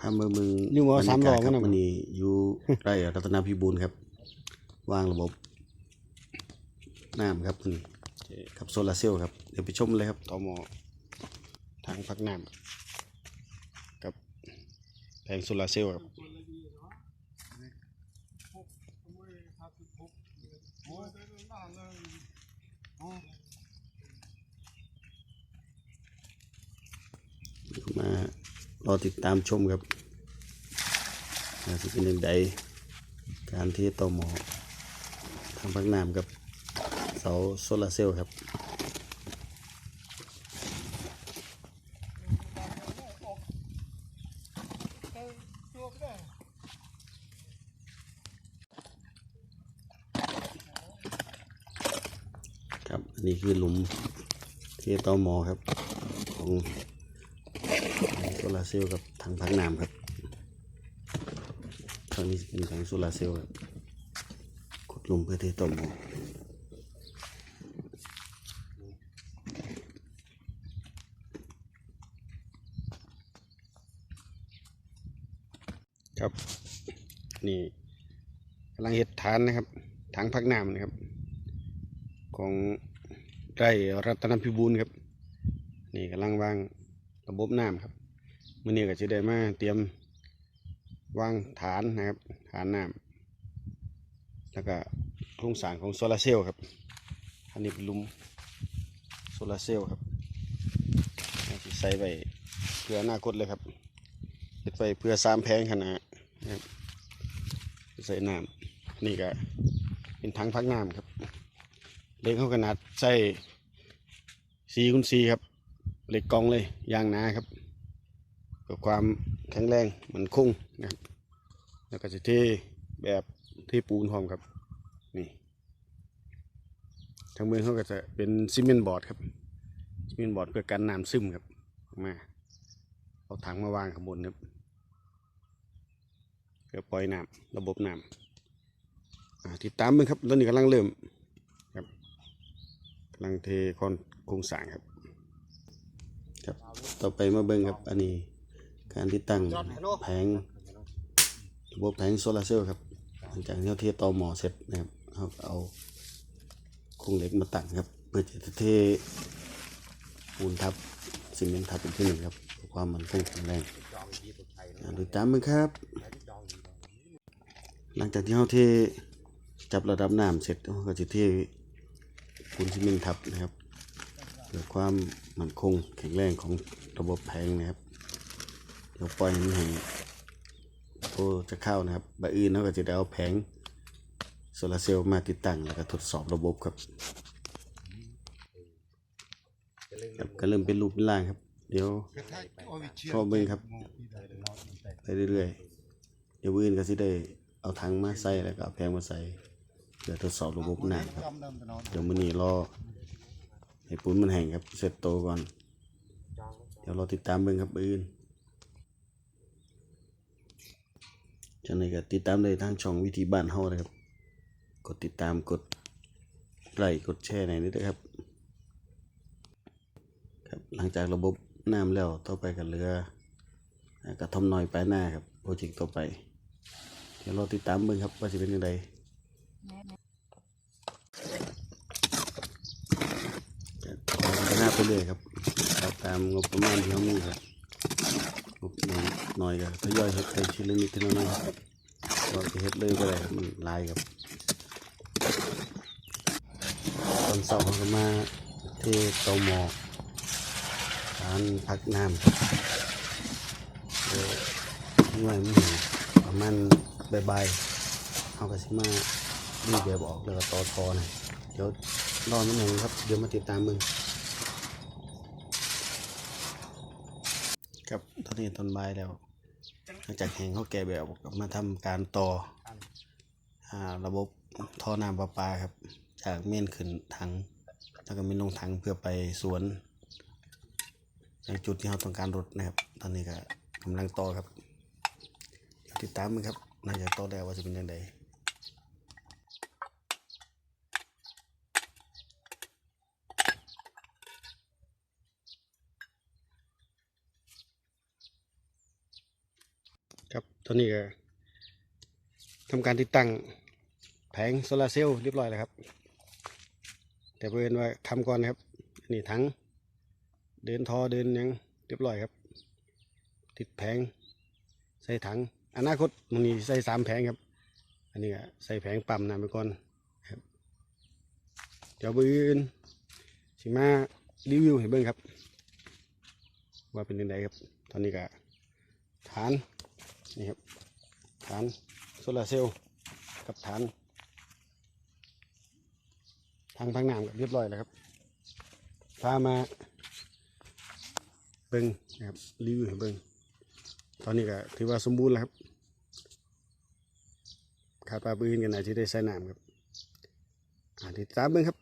พามือมึงอยู่ว่าสามล้อมันบรรยากาศครับน่ะวันนี้อยู่ไร่รัตนพิบูลครับ วางระบบน้ำครับนี่กับโซลาร์เซลล์ครับ เดี๋ยวไปชมเลยครับต่อหมอทางพักน้ำกับแผงโซลาร์เซลล์ครับเดี๋ยวมา รอติดตามชมครับว่าจะเป็นยังไงการที่ต่อหมอทางพักน้ำกับเสาโซลาร์เซลล์ครับครับ อันนี้คือหลุมที่ต่อหมอครับของ โซลาร์เซลล์กับถังพักน้ำครับตอนนี้เป็นถังโซลาร์เซลล์ครับขุดลุมเพื่อที่ต่อหมอครับ นี่กำลังเห็ดฐานนะครับถังพักน้ำนะครับ ของไร่รัตนพิบูลครับ นี่กำลังวางระบบน้ำครับ มื่อนี้ก็จะได้มาเตรียมวางฐานนะครับ ฐานน้ำแล้วก็โครงสร้างของโซลาร์เซลล์ครับ อันนี้เป็นลุมโซลาร์เซลล์ครับใส่ไปเพื่ออนาคตเลยครับเฮ็ดไปเพื่อสามแพงขนาดนะครับใส่น้ำนี่ก็เป็นถังพักน้ำครับ เล็กเข้าขนาดใส่สีคูณสีครับเหล็กกองเลยยางหนาครับ พื่อความแข็งแรงมันคงนะครับแล้วก็จะเทแบบเทปูนพร้อมครับนี่ทางเมืองเขาก็จะเป็นซีเมนต์บอร์ดครับซีเมนต์บอร์ดเพื่อกันน้ำซึมครับมาเอาถังมาวางข้างบนครับเพื่อปล่อยน้ำระบบน้ำอ่ติดตามมึงครับตอนนี้กำลังเริ่มครับกำลังเทคอนโครงสร้างครับ ครับต่อไปมาเบิ่งครับอันนี้ การที่ตั้งแผงระบบแผงโซลาร์เซลล์ครับหลังจากที่เราเทต่อหมอเสร็จนะครับเราเอาโครงเหล็กมาตั้งครับ เพื่อจะเทปูนทับซีเมนต์ทับอีกทีหนึ่งครับเพื่อความมันคงแข็งแรงดูตามมึงครับ หลังจากที่เราเทจับระดับน้ำเสร็จก็จะเทปูนซีเมนต์ทับนะครับเพื่อความมั่นคงแข็งแรงของระบบแผงนะครับ เดี๋ยวปล่อยให้มันแห้งโอ้จะเข้านะครับใบอื่นเราก็จะได้เอาแผงโซลาร์เซลล์มาติดตั้งแล้วก็ทดสอบระบบครับครับก็เริ่มเป็นรูปเป็นร่างครับ เดี๋ยวพอเบิ่งครับไปเรื่อยๆเดี๋ยวอื่นก็สิได้เอาถังมาใส่แล้วก็เอาแผงมาใส่เพื่อทดสอบระบบน้ำครับเดี๋ยวมื้อนี้รอให้ปูนมันแห้งครับเสร็จโตก่อน เดี๋ยวราติดตามเบิ่งครับอื่น จังไดก็ติดตามได้ทางช่องวิธีบ้านเฮานะครับ กดติดตามกดไลค์กดแชร์ในนี้ด้วยครับ ครับหลังจากระบบน้ำแล้วต่อไปก็เหลือกระท่อมน้อยไปหน้าครับโปรเจกต์ต่อไป เดี๋ยวเราติดตามเบิ่งครับว่าสิเป็นยังไงพัฒนาไปเรื่อยครับครับตามงบประมาณที่เขามีครับ งบน้อยหน่อยก็ทยอยเฮ็ดไปทีละนิดทีละน้อยเราจะเฮ็ดเลยก็ได้มันลายครับตอนเสาร์ก็มาเทเตาหมอกร้านพักน้ำเดี๋ยวหน่วยมันเห็นประมาณบ่ายๆเขาก็สิมาดีแบบออกแล้วก็ต่อทอนะเดี๋ยวรอนิดหนึ่งครับ เดี๋ยวมาติดตามมึง ครับตอนนี้ตอนบ่ายแล้ว หลังจากแหงเขาแก่แบบมาทำการต่ออ่าระบบท่อน้ำประปาครับ จากเม่นขึ้นถัง แล้วก็เม่นลงถังเพื่อไปสวนในจุดที่เราต้องการรถนะครับ ตอนนี้ก็กำลังต่อครับติดตามมันครับน่าจะต่อได้ว่าจะเป็นยังไง ตอนนี้ก็ทำการติดตั้งแผงโซลาร์เซลล์เรียบร้อยแล้วครับ แต่เพื่อนว่าทำก่อนนะครับอันนี่ทั้งเดินทอเดินยังเรียบร้อยครับ ติดแผงใส่ถัง อนาคตมันนี้ใส่สามแผงครับ อันนี้ก็ใส่แผงปั๊มน้ำไปก่อนครับเดี๋ยวมืออื่นสิมารีวิวให้เบิ่งครับ ว่าเป็นยังไงครับ ตอนนี้ก็ฐาน นี่ครับฐานโซลาร์เซลล์กับฐาน ทางพังน้ำก็เรียบร้อยแล้วครับพามาเบิ่งนะครับรีวิวเบิ่งตอนนี้ก็ถือว่าสมบูรณ์แล้วครับขาดปลาปืนกันไหนที่ได้ใส่น้ำครับอ่าติดตามเบิ่งครับ